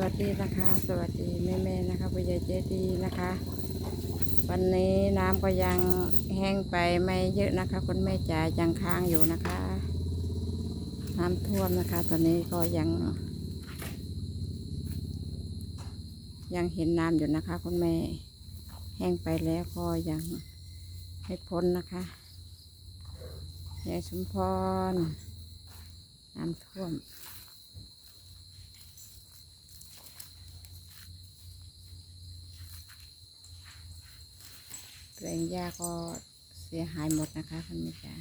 วัสดีนะคะ สวัสดีแม่แม่ๆนะคะผู้ใหญ่เจดีนะคะ วันนี้น้ำก็ยังแห้งไปไม่เยอะนะคะ คุณแม่จ๋ายังค้างอยู่นะคะ น้ำท่วมนะคะ ตอนนี้ก็ยัง ยังเห็นน้ำอยู่นะคะ คุณแม่แห้งไปแล้วก็ยังไม่พ้นนะคะยายสมพรน้ำท่วม แปลงหญ้าก็เสียหายหมดนะคะคุณแม่จ๋า